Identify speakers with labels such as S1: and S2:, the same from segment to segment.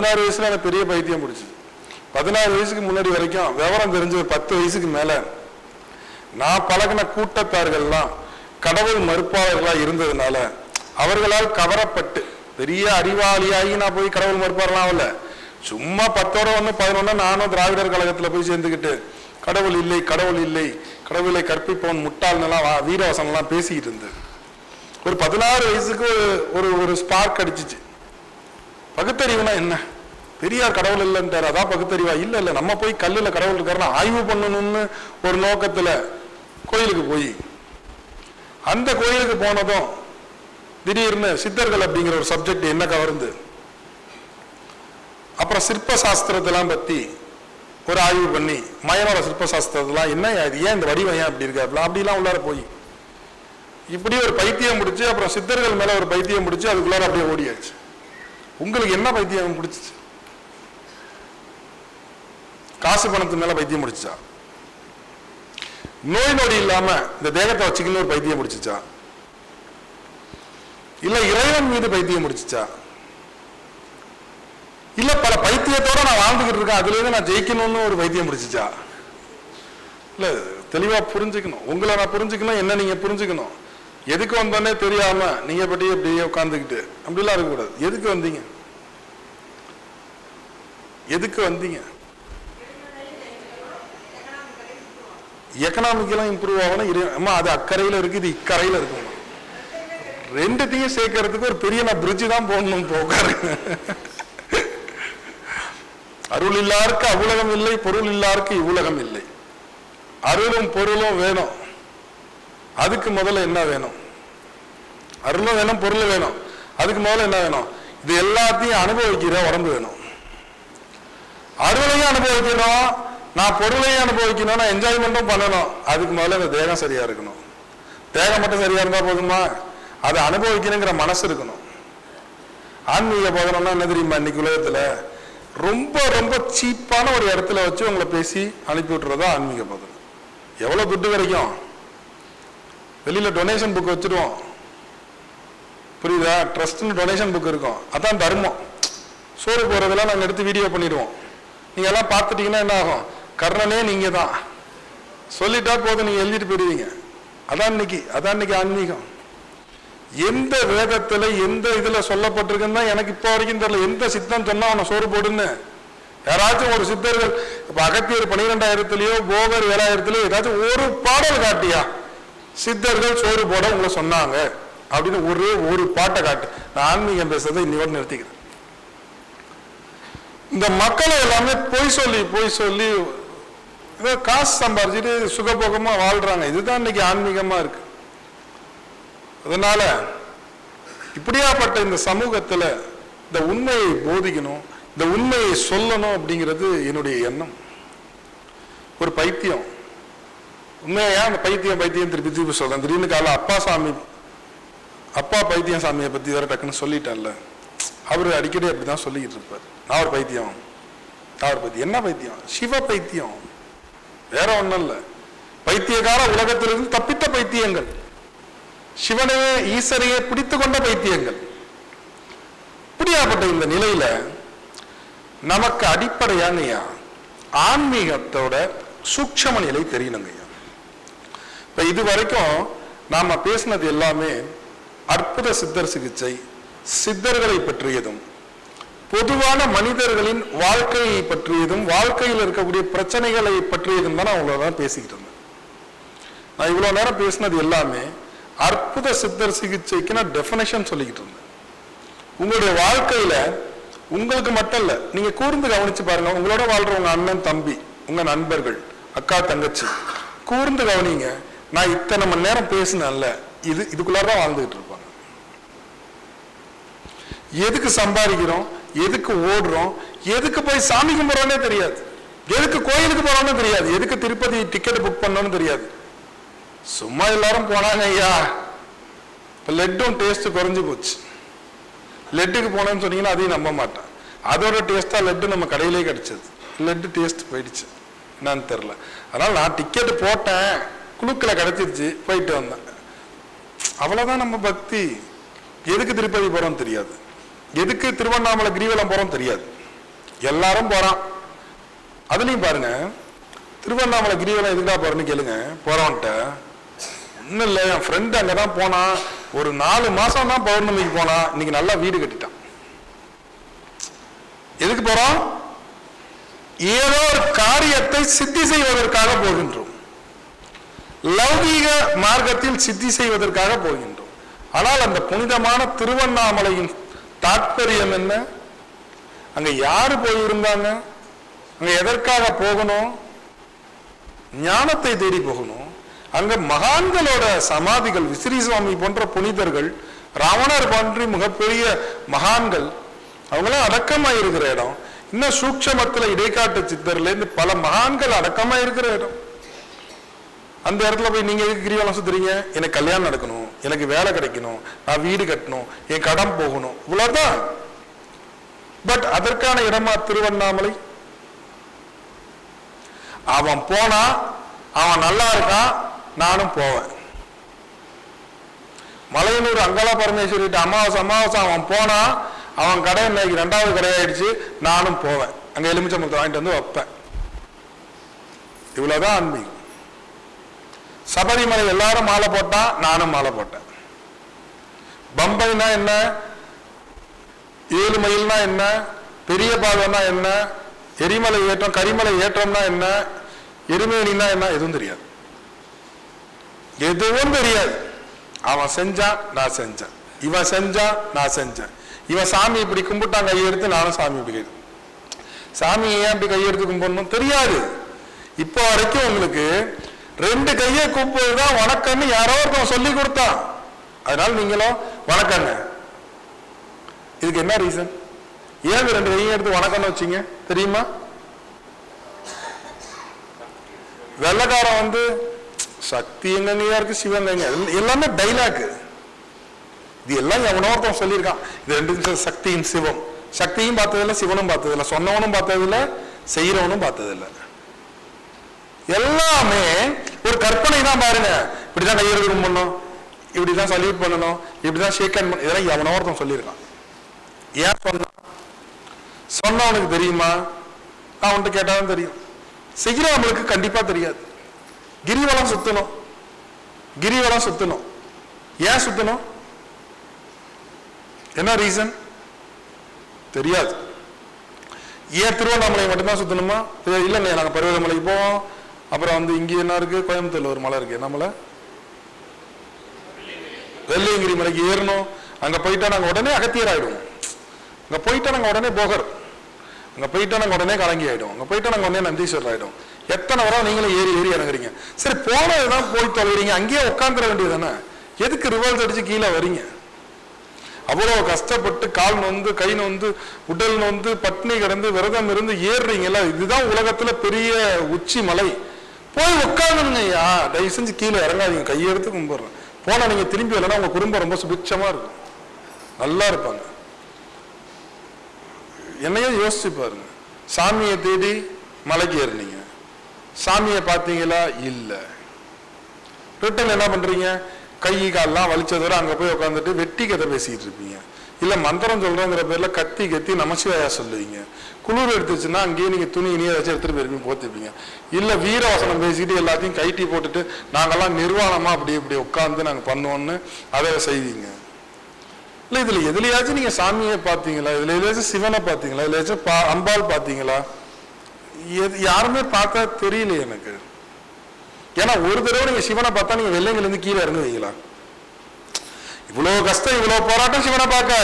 S1: பதினாறு வயசுல எனக்கு பெரிய பைத்தியம் முடிச்சு பதினாறு வயசுக்கு முன்னாடி வரைக்கும் விவரம் தெரிஞ்ச ஒரு பத்து வயசுக்கு மேல நான் பழகின கூட்டத்தார்கள்லாம் கடவுள் மறுப்பாளர்களா இருந்ததுனால அவர்களால் கவரப்பட்டு பெரிய அறிவாளியாகி நான் போய் கடவுள் மறுப்பாளர்லாம் ஆகல சும்மா பத்தோட ஒன்று பதினொன்று நானும் திராவிடர் கழகத்தில் போய் சேர்ந்துக்கிட்டு கடவுள் இல்லை கடவுள் இல்லை கடவுளை கற்பிப்பவன் முட்டாள்னெல்லாம் வீரவசனெல்லாம் பேசிக்கிட்டு இருந்தேன். ஒரு பதினாறு வயசுக்கு ஒரு- ஒரு ஒரு ஸ்பார்க் அடிச்சிச்சு. பகுத்தறிவுனா என்ன? பெரியார் கடவுள் இல்லைன்றார். அதான் பகுத்தறிவா? இல்லை இல்லை. நம்ம போய் கல்லில் கடவுள் இருக்காருன்னா ஆய்வு பண்ணணும்னு ஒரு நோக்கத்தில் கோயிலுக்கு போய் அந்த கோயிலுக்கு போனதும் திடீர்னு சித்தர்கள் அப்படிங்கிற ஒரு சப்ஜெக்ட் என்ன கவர்ந்து அப்புறம் சிற்ப சாஸ்திரத்தெல்லாம் பற்றி ஒரு ஆய்வு பண்ணி மயனோட சிற்ப சாஸ்திரத்தெல்லாம் என்ன இது? ஏன் இந்த வடிவம் ஏன் அப்படி இருக்கு? அப்படிலாம் அப்படிலாம் உள்ளார போய். இப்படி ஒரு பைத்தியம் முடிச்சு அப்புறம் சித்தர்கள் மேலே ஒரு பைத்தியம் முடிச்சு அதுக்குள்ளார அப்படியே ஓடியாச்சு. உங்களுக்கு என்ன பைத்தியம் பிடிச்சிச்சு? காசு பணத்து மேல பைத்தியம் முடிச்சா நோய் நொடி இல்லாம இந்த தேகத்தை வச்சுக்கணும் ஒரு பைத்தியம் முடிச்சுச்சா இல்ல இறைவன் மீது பைத்தியம் முடிச்சுச்சா இல்ல பல பைத்தியத்தோட நான் வாழ்ந்துகிட்டு இருக்கேன் அதுல இருந்து நான் ஜெயிக்கணும்னு ஒரு பைத்தியம் முடிச்சுச்சா இல்ல தெளிவா புரிஞ்சுக்கணும். உங்களை நான் புரிஞ்சுக்கணும் என்ன நீங்க புரிஞ்சுக்கணும். எதுக்கு வந்தோன்னே தெரியாம நீங்க பட்டி இப்படியே உட்காந்துக்கிட்டு அப்படிலாம் இருக்கக்கூடாது. எதுக்கு வந்தீங்க? எதுக்கு வந்தீங்க? எக்கனாமிக்கெல்லாம் இம்ப்ரூவ் ஆகணும். இரு அம்மா அது அக்கறையில் இருக்குது இக்கரையில இருக்குமா ரெண்டுத்தையும் சேர்க்கறதுக்கு ஒரு பெரிய நான் பிரிட்ஜ் தான் போடணும் போகாரு அருள் இல்லாருக்கு அவ்வுலகம் இல்லை பொருள் இல்லாருக்கு இவ்வுலகம் இல்லை. அருளும் பொருளும் வேணும். அதுக்கு முதல்ல என்ன வேணும்? அருளும் வேணும் பொருளும் வேணும். அதுக்கு முதல்ல என்ன வேணும்? இது எல்லாத்தையும் அனுபவிக்கிற உடம்பு வேணும். அருளையும் அனுபவிக்கணும் நான் பொருளையும் அனுபவிக்கணும்னா என்ஜாய்மெண்ட்டும் பண்ணணும். அதுக்கு முதல்ல இந்த தேகம் சரியா இருக்கணும். தேகம் மட்டும் சரியா இருந்தா போதுமா? அதை அனுபவிக்கணுங்கிற மனசு இருக்கணும். ஆன்மீக போதனம்னா என்ன தெரியுமா இன்னைக்கு உலகத்துல? ரொம்ப ரொம்ப சீப்பான ஒரு இடத்துல வச்சு உங்களை பேசி அனுப்பி விட்டுறதா ஆன்மீக போதனம் எவ்வளவு துட்டு கிடைக்கும்? வெளியில டொனேஷன் புக் வச்சிருவோம். புரியுதா? ட்ரஸ்ட்னு டொனேஷன் புக் இருக்கும். அதான் தர்மம். சோறு போறதெல்லாம் நாங்கள் எடுத்து வீடியோ பண்ணிடுவோம். நீங்க எல்லாம் பார்த்துட்டீங்கன்னா என்ன ஆகும்? கர்ணனே நீங்க தான் சொல்லிட்டா போதும் நீங்க எழுதிட்டு போயிடுவீங்க. அதான் இன்னைக்கு அதான் இன்னைக்கு ஆன்மீகம். எந்த வேதத்துல எந்த இதுல சொல்லப்பட்டிருக்குன்னு தான் எனக்கு இப்போ வரைக்கும் தெரியல. எந்த சித்தம் சொன்னா அவனை சோறு போடுன்னு. யாராச்சும் ஒரு சித்தர்கள் இப்ப அகத்தியர் பன்னிரெண்டாயிரத்துலயோ போகர் ஏழாயிரத்துலயோ ஏதாச்சும் ஒரு பாடல் காட்டியா? சித்தர்கள் சோறு போட உங்களை சொன்னாங்க. அப்படின்னு ஒரே ஒரு பாட்டை காட்டு. நான் ஆன்மீகம் பேசுறதை இன்னையோட நிறுத்திக்கிறேன். இந்த மக்களை எல்லாமே பொய் சொல்லி பொய் சொல்லி ஏதோ காசு சம்பாரிச்சுட்டு சுகபோகமா வாழ்றாங்க. இதுதான் இன்னைக்கு ஆன்மீகமா இருக்கு. அதனால இப்படியாப்பட்ட இந்த சமூகத்துல இந்த உண்மையை போதிக்கணும் இந்த உண்மையை சொல்லணும் அப்படிங்கிறது என்னுடைய எண்ணம். ஒரு பைத்தியம். உண்மையா அந்த பைத்தியம் பைத்தியம் திருப்பி திருப்பி சொல்றேன். திடீர்னு கால அப்பா சாமி அப்பா பைத்தியம் சாமியை பத்தி வேற டக்குன்னு சொல்லிட்டார்ல அவர் அடிக்கடி அப்படிதான் சொல்லிக்கிட்டு இருப்பார். நான் ஒரு பைத்தியம். நான் ஒரு பைத்தியம். என்ன பைத்தியம்? சிவ பைத்தியம். வேற ஒண்ணும் இல்ல. பைத்தியகார உலகத்திலிருந்து தப்பித்த பைத்தியங்கள். சிவனையே ஈஸ்வரையே பிடித்து கொண்ட பைத்தியங்கள். இப்படியாப்பட்ட இந்த நிலையில நமக்கு அடிப்படையாங்கய்யா ஆன்மீகத்தோட சூக்ஷம நிலை தெரியணுங்கய்யா. இப்ப இது வரைக்கும் நாம பேசினது எல்லாமே அற்புத சித்தர் சிகிச்சை சித்தர்களை பற்றியதும் பொதுவான மனிதர்களின் வாழ்க்கையை பற்றியதும் வாழ்க்கையில் இருக்கக்கூடிய பிரச்சனைகளை பற்றியதும் தான் நான் தான் பேசிக்கிட்டு இருந்தேன். நான் இவ்வளோ நேரம் பேசினது எல்லாமே அற்புத சித்தர் சிகிச்சைக்கு நான் டெஃபினேஷன் சொல்லிக்கிட்டு இருந்தேன். உங்களுடைய வாழ்க்கையில உங்களுக்கு மட்டும் இல்லை நீங்க கூர்ந்து கவனிச்சு பாருங்க உங்களோட வாழ்ற உங்க அண்ணன் தம்பி உங்க நண்பர்கள் அக்கா தங்கச்சி கூர்ந்து கவனிங்க நான் இத்தனை மணி நேரம் பேசினேன்ல இது இதுக்குள்ளார வாழ்ந்துகிட்டு இருப்பாங்க. எதுக்கு சம்பாதிக்கிறோம்? எதுக்கு ஓடுறோம்? எதுக்கு போய் சாமி கும்பிட்றோன்னே தெரியாது. எதுக்கு கோயிலுக்கு போறோம்னு தெரியாது. எதுக்கு திருப்பதி டிக்கெட் புக் பண்ணோன்னு தெரியாது. சும்மா எல்லாரும் போனாங்க ஐயா. இப்போ லெட்டும் டேஸ்ட் குறைஞ்சு போச்சு. லெட்டுக்கு போனோம்னு சொன்னீங்கன்னா அதையும் நம்ப மாட்டேன். அதோட டேஸ்ட்டாக லெட்டு நம்ம கடையிலே கிடச்சிது. லெட்டு டேஸ்ட் போயிடுச்சு. என்னன்னு தெரில அதனால் நான் டிக்கெட்டு போட்டேன். குழுக்கில் கிடச்சிருச்சு போயிட்டு வந்தேன். அவ்வளோதான் நம்ம பக்தி. எதுக்கு திருப்பதி போகிறோம்னு தெரியாது. எதுக்கு திருவண்ணாமலை கிரிவலம் போகிறோம் தெரியாது. எல்லாரும் போறான். அதுலயும் பாருங்க திருவண்ணாமலை கிரிவலம் எதுக்கா போறேன்னு கேளுங்க. போறவன்ட்ட ஒன்றும் இல்லை என் ஃப்ரெண்டு அங்கே தான் போனான். ஒரு நாலு மாசம் தான் பௌர்ணமிக்கு போனான். இன்னைக்கு நல்லா வீடு கட்டிட்டான். எதுக்கு போறோம்? ஏதோ ஒரு காரியத்தை சித்தி செய்வதற்காக போகின்றோம். லௌகீக மார்க்கத்தில் சித்தி செய்வதற்காக போகின்றோம். ஆனால் அந்த புனிதமான திருவண்ணாமலையின் தாற்பயம் என்ன? அங்க யாரு போயிருந்தாங்க? அங்க எதற்காக போகணும்? ஞானத்தை தேடி போகணும். அங்க மகான்களோட சமாதிகள் விசிறி சுவாமி போன்ற புனிதர்கள் ராவணர் போன்ற மிகப்பெரிய மகான்கள் அவங்களாம் அடக்கமாயிருக்கிற இடம். இன்னும் சூக்ஷமத்துல இடைக்காட்டு சித்தர்ல இருந்து பல மகான்கள் அடக்கமாயிருக்கிற இடம். அந்த இடத்துல போய் நீங்க எதுக்கு கிரிவலம் சுத்துறீங்க? எனக்கு கல்யாணம் நடக்கணும். எனக்கு வேலை கிடைக்கணும். நான் வீடு கட்டணும். என் கடன் போகணும். இவ்வளவுதான். பட் அதற்கான இடமா திருவண்ணாமலை? அவன் போனா அவன் நல்லா இருக்கான். நானும் போவேன். மலையனூர் அங்கலா பரமேஸ்வரிட்ட அமாவாசை அமாவாசை அவன் போனா அவன் கடை இன்னைக்கு ரெண்டாவது கடையாயிடுச்சு. நானும் போவேன். அங்க எலுமிச்சம்பழத்தை வாங்கிட்டு வந்து வைப்பேன். இவ்வளவுதான் ஆன்மீகம் சபரிமலை எல்லாரும் மாலை போட்டா நானும் மாலை போட்டேன். பம்பைனா என்ன? ஏழு மைல்னா என்ன? பெரிய பாதைனா என்ன? எரிமலை ஏற்றம் கரிமலை ஏற்றம்னா என்ன? எருமேனினா என்ன? எதுவும் தெரியாது. எதுவும் தெரியாது. அவன் செஞ்சான் நான் செஞ்சேன். இவன் செஞ்சான் நான் செஞ்சேன். இவன் சாமி இப்படி கும்பிட்டான் கையெடுத்து நானும் சாமி இப்படி சாமி ஏன் இப்படி கையெடுத்து கும்பிடணும்? தெரியாது. இப்போ வரைக்கும் உங்களுக்கு ரெண்டு கையை கும்பிடுதான் வணக்கம்னு யாரோ ஒருத்தன் சொல்லி கொடுத்தான். அதனால நீங்களும் வணக்கங்க. இதுக்கு என்ன ரீசன் ஏன் ரெண்டு கையும் எடுத்து வணக்கம்னு வச்சிங்க? தெரியுமா? வெள்ளக்காரன் வந்து சக்தி எங்கங்கயா இருக்கு சிவன் எங்க எல்லாமே டைலாக் இது எல்லாம் எவனோ ஒருத்தன் சொல்லியிருக்கான். இது ரெண்டு சக்தியும் சிவம். சக்தியும் பார்த்ததில்ல சிவனும் பார்த்ததில்ல. சொன்னவனும் பார்த்ததில்ல செய்யறவனும் பார்த்ததில்ல. எல்லாமே ஒரு கற்பனை தான் பாருங்க. இப்படிதான் கையெழுத்து பண்ணணும் இப்படிதான் சல்யூட் பண்ணணும். இப்படிதான் ஷேக் ஹேண்ட் பண்ண இதெல்லாம் எவனோ ஒருத்தன் சொல்லியிருக்கான். ஏன் சொன்னான் சொன்னவனுக்கு தெரியுமா? அவன்கிட்ட கேட்டாலும் தெரியும். செய்கிறவங்களுக்கு கண்டிப்பா தெரியாது. கிரிவலம் சுத்தணும். கிரிவலம் சுத்தணும். ஏன் சுத்தணும்? என்ன ரீசன் தெரியாது. ஏன் திருவண்ணாமலை மட்டும்தான் சுத்தணுமா? இல்லைண்ணே நாங்கள் பருவதமலைக்கு போவோம். அப்புறம் வந்து இங்கே என்ன இருக்கு? கோயம்புத்தூர்ல ஒரு மலை இருக்கு. என்ன மலை? வெள்ளையங்கிரி மலைக்கு ஏறணும். அங்க போயிட்டா நாங்க உடனே அகத்தியர் ஆயிடுவோம் அங்க போயிட்டா நாங்க உடனே போகர். அங்க போயிட்டா நாங்க உடனே கலங்கி ஆயிடும் அங்க போயிட்டா நாங்க உடனே நந்தீஸ்வரர் ஆயிடும் எத்தனை வரம் நீங்களும் ஏறி ஏறி இறங்குறீங்க. சரி போனதுதான் போய் தொலைறீங்க. அங்கேயே உட்காந்துட வேண்டியது தானே. எதுக்கு ரிவல்ஸ் அடிச்சு கீழே வரீங்க அவ்வளோ கஷ்டப்பட்டு கால் நொந்து கை நொந்து உடல் நொந்து பட்னி கிடந்து விரதம் இருந்து ஏறுறீங்களா இதுதான் உலகத்துல பெரிய உச்சி மலை. போய் உட்காந்துருங்க ஐயா. தயவு செஞ்சு கீழே இறங்காதீங்க. கையெடுத்து கும்பிட்றேன். போனால் நீங்கள் திரும்பி வரலன்னா உங்கள் குடும்பம் ரொம்ப சுபிட்சமாக இருக்கும். நல்லா இருப்பாங்க. என்னையே யோசிச்சு பாருங்க. சாமியை தேடி மலைக்கு ஏறுனீங்க. சாமியை பார்த்தீங்களா? இல்லை. ரிட்டன் என்ன பண்ணுறீங்க கை கால்லாம் வலிச்சதோட அங்கே போய் உட்காந்துட்டு வெட்டி கதை பேசிட்டு இருப்பீங்க. இல்லை மந்திரம் சொல்கிறேங்கிற பேரில் கத்தி கத்தி நமச்சிவாயா சொல்லுவீங்க. குளிர் எடுத்துச்சுன்னா அங்கேயே நீங்கள் துணி இனியே வச்சு எடுத்துகிட்டு போயிருப்பீங்க போத்துப்பீங்க. இல்லை வீரவசனம் பேசிக்கிட்டு எல்லாத்தையும் கைட்டி போட்டுட்டு நாங்கள்லாம் நிர்வாணமாக அப்படி இப்படி உட்காந்து நாங்கள் பண்ணுவோம்னு அதை செய்வீங்க. இல்லை இதில் எதுலையாச்சும் நீங்கள் சாமியை பார்த்தீங்களா? இதில் எதுலயாச்சும் சிவனை பார்த்தீங்களா? இதுலயாச்சும் பா அம்பாள் பார்த்தீங்களா? எது யாருமே பார்த்தா தெரியல எனக்கு. ஏன்னா ஒரு தடவை நீங்கள் சிவனை பார்த்தா நீங்கள் வெள்ளைங்கலேருந்து கீழே கீழே இறங்குவீங்களா? இவ்வளோ கஷ்டம் இவ்வளோ போராட்டம் சிவனை பார்க்க.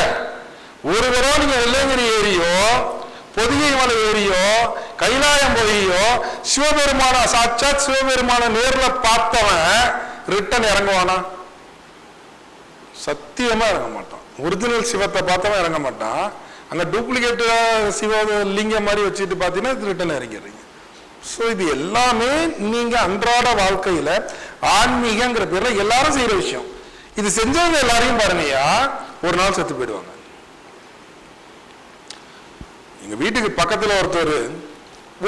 S1: ஒரு தடவை நீங்கள் வெள்ளங்கிரி ஏறியோ பொதிகை மலை ஏறியோ கைலாயம் போயோ சிவபெருமான சாட்சாத் சிவபெருமான நேரில் பார்த்தவன் ரிட்டன் இறங்குவானா? சத்தியமா இறங்க மாட்டான். ஒரிஜினல் சிவத்தை பார்த்தவன் இறங்க மாட்டான். அங்கே டூப்ளிகேட் சிவ லிங்கம் மாதிரி வச்சுட்டு பார்த்தீங்கன்னா ரிட்டன் இறங்கிடுறீங்க. ஸோ இது எல்லாமே நீங்கள் அன்றாட வாழ்க்கையில் ஆன்மீகங்கிற பேரில் எல்லாரும் செய்கிற விஷயம். இது செஞ்சவங்க எல்லாரையும் பாருங்கய்யா ஒரு நாள் செத்து போயிடுவாங்க. எங்க வீட்டுக்கு பக்கத்துல ஒருத்தர்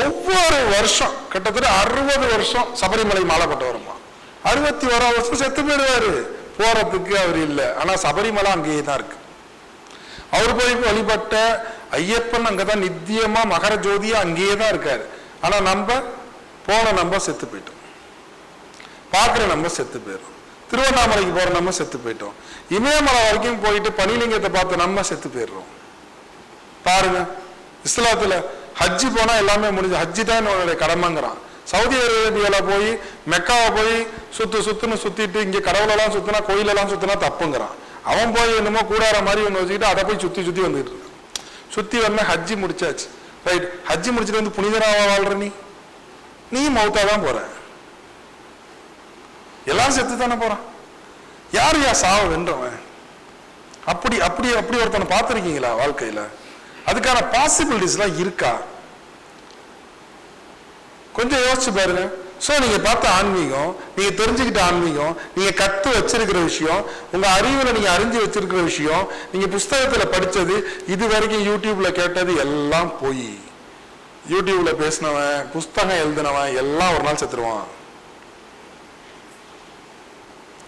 S1: ஒவ்வொரு வருஷம் கிட்டத்தட்ட அறுபது வருஷம் சபரிமலை மாலை கொட்ட வருமா? அறுபத்தி ஓராவது வருஷம் செத்து போயிடுவாரு. போறதுக்கு அவர் இல்லை. ஆனா சபரிமலை அங்கேயே தான் இருக்கு. அவர் போய் வழிபட்ட ஐயப்பன் அங்கதான் நித்தியமா மகர ஜோதியா அங்கேயே தான் இருக்காரு. ஆனா நம்ம போன நம்ம செத்து போயிட்டோம். பார்க்குற நம்ம செத்து போயிடும் திருவண்ணாமலைக்கு போகிற நம்ம செத்து போயிட்டோம். இமயமலை வரைக்கும் போயிட்டு பனிலிங்கத்தை பார்த்து நம்ம செத்து போயிடுறோம். பாருங்க இஸ்லாத்தில் ஹஜ்ஜி போனால் எல்லாமே முடிஞ்சு ஹஜ்ஜி தான் என்னுடைய கடமைங்கிறான். சவுதி அரேபியாவில் போய் மெக்காவை போய் சுற்று சுற்றுன்னு சுற்றிட்டு இங்கே கடவுளெல்லாம் சுற்றினா கோயிலெல்லாம் சுற்றினா தப்புங்கிறான். அவன் போய் என்னமோ கூடார மாதிரி ஒன்று வச்சுக்கிட்டு அதை போய் சுற்றி சுற்றி வந்துட்டு இருக்கான். சுற்றி வந்தா ஹஜ்ஜி முடிச்சாச்சு. ரைட் ஹஜ்ஜி முடிச்சுட்டு வந்து புனிதராக வாழ்ற நீ? நீ மௌத்தா தான் போகிறேன் எல்லாம் செத்து தானே போறான். யார் யா சாவ வென்றவன்? அப்படி அப்படி அப்படி ஒருத்தனை பார்த்துருக்கீங்களா வாழ்க்கையில? அதுக்கான பாசிபிலிட்டிஸ்லாம் இருக்கா? கொஞ்சம் யோசிச்சு பாருங்க. ஸோ நீங்கள் பார்த்த ஆன்மீகம் நீங்கள் தெரிஞ்சுக்கிட்ட ஆன்மீகம் நீங்கள் கற்று வச்சிருக்கிற விஷயம் உங்கள் அறிவில் நீங்கள் அறிஞ்சு வச்சிருக்கிற விஷயம் நீங்கள் புஸ்தகத்தில் படித்தது இது வரைக்கும் யூடியூப்பில் கேட்டது எல்லாம் போய். யூடியூப்பில் பேசினவன் புஸ்தகம் எழுதினவன் எல்லாம் ஒரு நாள் செத்துருவான்.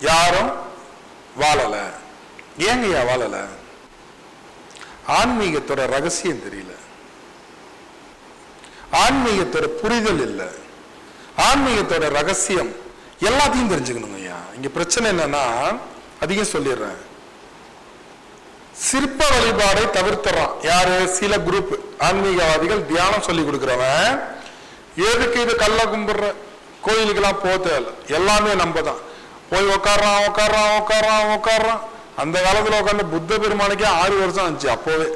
S1: யாரும் வாழலை. ஏங்கய்யா வாழலை? ஆன்மீகத்தோட ரகசியம் தெரியல. ஆன்மீகத்தோட புரிதல் இல்லை. ஆன்மீகத்தோட ரகசியம் எல்லாத்தையும் தெரிஞ்சுக்கணுங்க ஐயா. இங்க பிரச்சனை என்னன்னா அதிகம் சொல்லிடுறேன். சிற்ப வழிபாடை தவிர்த்துறான். யாரு? சில குரூப் ஆன்மீகவாதிகள் தியானம் சொல்லி கொடுக்குறவன். எதுக்கு இது கல்ல கும்பிடுற? கோயிலுக்கெல்லாம் போக தேவையில்ல. எல்லாமே நம்ம தான். போய் உட்கார்றான் உட்கார்றான் உட்கார்றான் உட்கார்றான் அந்த காலத்தில் உட்காந்து புத்த பெருமானுக்கே ஆறு வருஷம் ஆச்சு அப்போவே.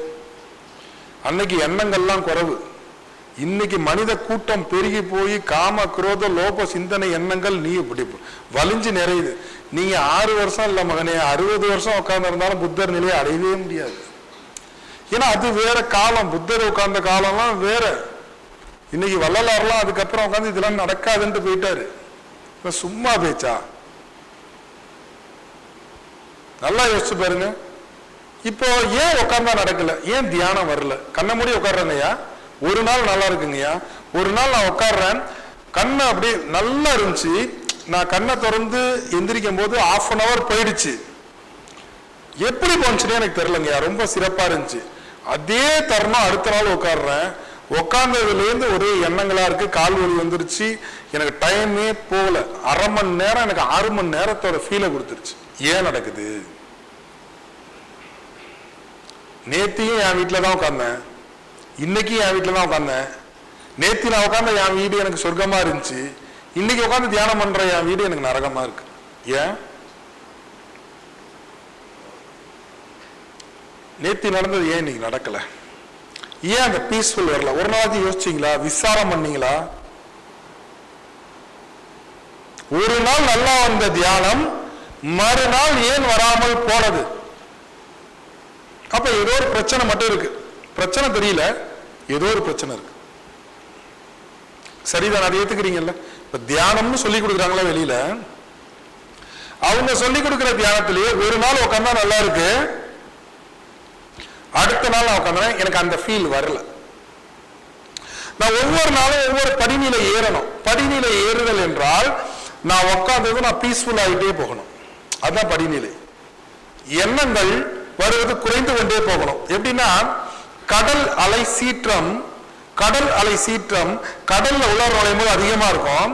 S1: அன்னைக்கு எண்ணங்கள்லாம் குறைவு. இன்னைக்கு மனித கூட்டம் பெருகி போய் காம குரோத லோப சிந்தனை எண்ணங்கள் நீ இப்படி வலிஞ்சு நிறையுது. நீங்க ஆறு வருஷம் இல்லை மகனே அறுபது வருஷம் உட்கார்ந்து இருந்தாலும் புத்தர் நிலையை அடையவே முடியாது. ஏன்னா அது வேற காலம். புத்தர் உட்கார்ந்த காலம்லாம் வேற. இன்னைக்கு வள்ளலாறுலாம் அதுக்கப்புறம் உட்காந்து இதெல்லாம் நடக்காதுன்ட்டு போயிட்டாரு. சும்மா பேச்சா? நல்லா யோசிச்சு பாருங்க. இப்போ ஏன் உட்கார்ந்தா நடக்கல? ஏன் தியானம் வரல? கண்ணை மூடி உட்காடுறேங்கய்யா ஒரு நாள் நல்லா இருக்குங்கய்யா. ஒரு நாள் நான் உட்கார்றேன் கண்ணை அப்படி நல்லா இருந்துச்சு. நான் கண்ணை திறந்து எந்திரிக்கும் போது ஆஃப் அன் ஹவர் போயிடுச்சு. எப்படி போனுச்சுன்னு எனக்கு தெரிலங்கய்யா ரொம்ப சிறப்பா இருந்துச்சு. அதே தருணம் அடுத்த நாள் உட்காடுறேன் உட்காந்ததுலேருந்து ஒரே எண்ணங்களா இருக்கு. கால் வலி வந்துருச்சு. எனக்கு டைமே போகல. அரை மணி நேரம் எனக்கு ஆறு மணி நேரத்தோட ஃபீலை கொடுத்துருச்சு. ஏன் நடக்குது? நேத்தியும் என் வீட்டில் தான் உட்காந்தேன் இன்னைக்கும் என் வீட்டில் தான் உட்காந்தேன் நேத்தி நான் உட்காந்த என் வீடு எனக்கு சொர்க்கமா இருந்துச்சு. இன்னைக்கு உட்காந்து தியானம் பண்ற என் வீடு எனக்கு நரகமா இருக்கு. ஏன்? நேத்தி நடந்தது ஏன் இன்னைக்கு நடக்கல? ஏன் அந்த பீஸ்ஃபுல் வரல? ஒரு நாளாவது யோசிச்சீங்களா? விசாரம் பண்ணீங்களா? ஒரு நாள் நல்லா வந்த தியானம் மறுநாள் ஏன் வராமல் போனது? அப்ப ஏதோ ஒரு பிரச்சனை மட்டும் இருக்கு. பிரச்சனை தெரியல. ஏதோ ஒரு பிரச்சனை இருக்கு. சரிதான் அதை ஏத்துக்கிறீங்கல்ல? இப்ப தியானம்னு சொல்லி கொடுக்குறாங்களா வெளியில? அவங்க சொல்லி கொடுக்கிற தியானத்திலேயே ஒரு நாள் உட்காந்தா நல்லா இருக்கு. அடுத்த நாள் நான் உட்காந்தேன் எனக்கு அந்த ஃபீல் வரல. நான் ஒவ்வொரு நாளும் ஒவ்வொரு படிநிலை ஏறணும். படிநிலை ஏறுதல் என்றால் நான் உட்கார்ந்தது நான் பீஸ்ஃபுல் ஆகிட்டே போகணும். அதுதான் படிநிலை. எண்ணங்கள் வருவது குறைந்து கொண்டே போகணும். எப்படின்னா கடல் அலை சீற்றம் கடல் அலை சீற்றம் கடல்ல உள்ள நுழையும் போது அதிகமா இருக்கும்.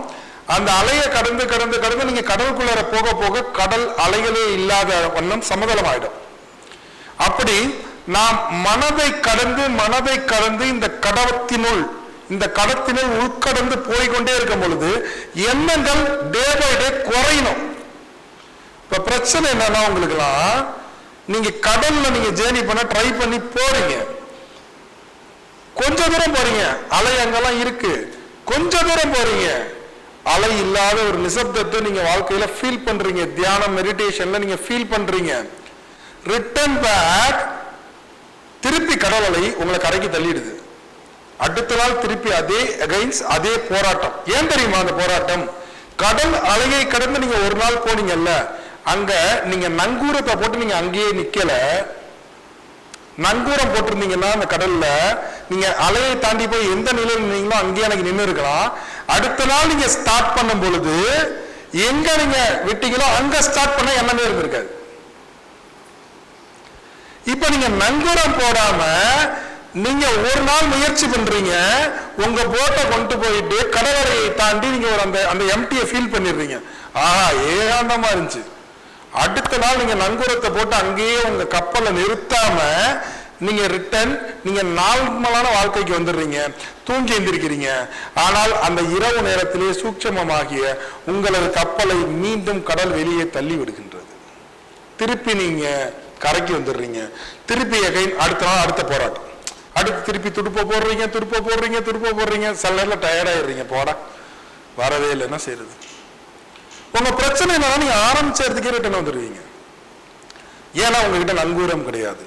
S1: அந்த அலையை கடந்து கடந்து கடந்து நீங்க கடலுக்குள்ளார போக போக கடல் அலைகளே இல்லாத வண்ணம் சமதளம் ஆயிடும் அப்படி நாம் மனதை கடந்து மனதை கடந்து இந்த கடத்தினுள் இந்த கடத்தினுள் உட்கடந்து போய்கொண்டே இருக்கும் பொழுது எண்ணங்கள் டே பை டே குறையணும். இப்ப பிரச்சனை என்னன்னா உங்களுக்குலாம் நீங்க கடல்ல நீங்க ஜேர்னி பண்ண ட்ரை பண்ணி போறீங்க. கொஞ்ச தூரம் போறீங்க. அலை அங்கெல்லாம் இருக்கு. கொஞ்ச தூரம் போறீங்க. அலை இல்லாத ஒரு நிசப்தத்தை நீங்க வாழ்க்கையில ஃபீல் பண்றீங்க. தியானம் மெடிடேஷன்ல நீங்க ஃபீல் பண்றீங்க. ரிட்டர்ன் பேக் திருப்பி கடவுளை உங்களை கரைக்கு தள்ளிடுது. அடுத்த நாள் திருப்பி அதே அகைன்ஸ் அதே போராட்டம். ஏன் தெரியுமா அந்த போராட்டம்? கடல் அலையை கடந்து நீங்க ஒரு நாள் போனீங்கல்ல அங்க நீங்க நங்கூரத்தை போட்டு நீங்க அங்கேயே நிக்கல. நங்கூரம் போட்டிருந்தீங்கன்னா அந்த கடல்ல நீங்க அலையை தாண்டி போய் எந்த நிலையில் இருந்தீங்களோ அங்கேயே எனக்கு நின்று இருக்கலாம். அடுத்த நாள் நீங்க ஸ்டார்ட் பண்ணும் பொழுது எங்க நீங்க விட்டீங்களோ அங்க ஸ்டார்ட் பண்ண எண்ணமே இருந்திருக்காது. இப்ப நீங்க நங்கூரம் போடாம நீங்க ஒரு நாள் முயற்சி பண்றீங்க. உங்க போட்டை கொண்டு போயிட்டு கடற்கரையை தாண்டி நீங்க ஒரு அந்த அந்த எம்டியை ஃபீல் பண்ணிடுறீங்க. ஆஹா ஏகாந்தமா இருந்துச்சு. அடுத்த நாள் நீங்க நங்கூரத்தை போட்டு அங்கேயே உங்க கப்பலை நிறுத்தாம நீங்க ரிட்டர்ன் நீங்க நார்மலான வாழ்க்கைக்கு வந்துடுறீங்க. தூங்கி எழுந்திருக்கிறீங்க ஆனால் அந்த இரவு நேரத்திலே சூட்சமமாகிய உங்களது கப்பலை மீண்டும் கடல் வெளியே தள்ளி விடுகின்றது. திருப்பி நீங்க கரைக்கு வந்துடுறீங்க. திருப்பி எகைன் அடுத்த நாள் அடுத்த போராட்டம். அடுத்து திருப்பி துடுப்ப போடுறீங்க துடுப்ப போடுறீங்க துடுப்ப போடுறீங்க. சில நேரம் டயர்டாயிடுறீங்க போட. வரவே இல்லை. என்ன செய்யறது? உங்க பிரச்சனை என்னன்னா நீங்க ஆரம்பிச்ச இடத்துக்கே ரிட்டர்ன் வந்துடுவீங்க ஏன்னா உங்ககிட்ட நங்கூரம் கிடையாது.